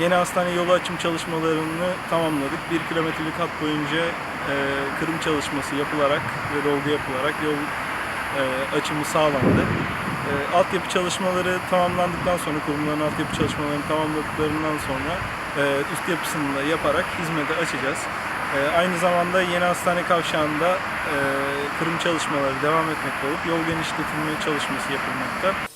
yeni hastane yolu açım çalışmalarını tamamladık. Bir kilometrelik hat boyunca e, kırım çalışması yapılarak ve dolgu yapılarak yol e, açımı sağlandı. E, altyapı çalışmaları tamamlandıktan sonra, kurumların altyapı çalışmalarını tamamladıklarından sonra e, üst yapısını da yaparak hizmete açacağız. E, aynı zamanda yeni hastane kavşağında e, kırım çalışmaları devam etmekte olup yol genişletilme çalışması yapılmakta.